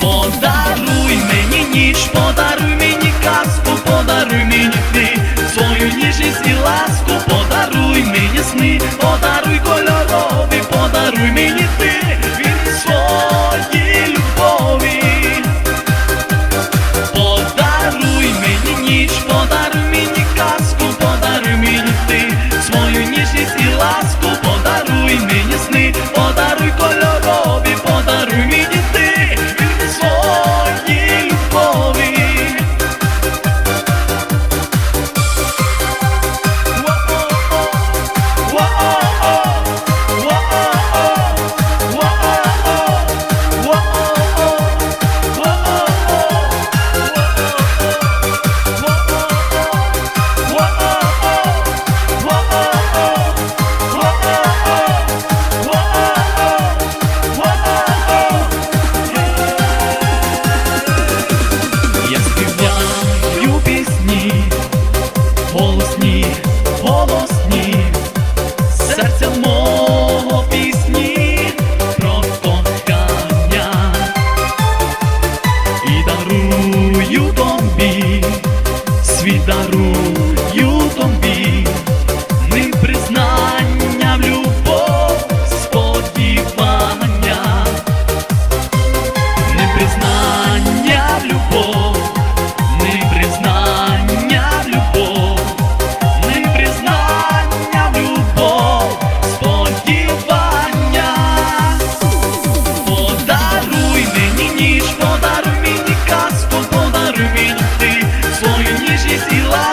Подаруй мені ніч, подаруй мені казку, подаруй мені ти свою ніжність і ласку, подаруй мені сни,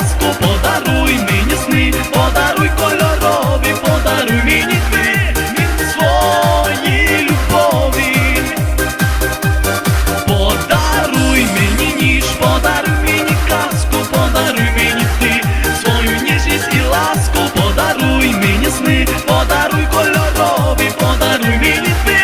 ніжність подаруй мені сни, подаруй кольорові, подаруй мені ти від своїй любові. Подаруй мені ніч, подаруй мені казку, подаруй мені ти свою ніжність і ласку, подаруй мені сни, подаруй кольорові, подаруй мені ти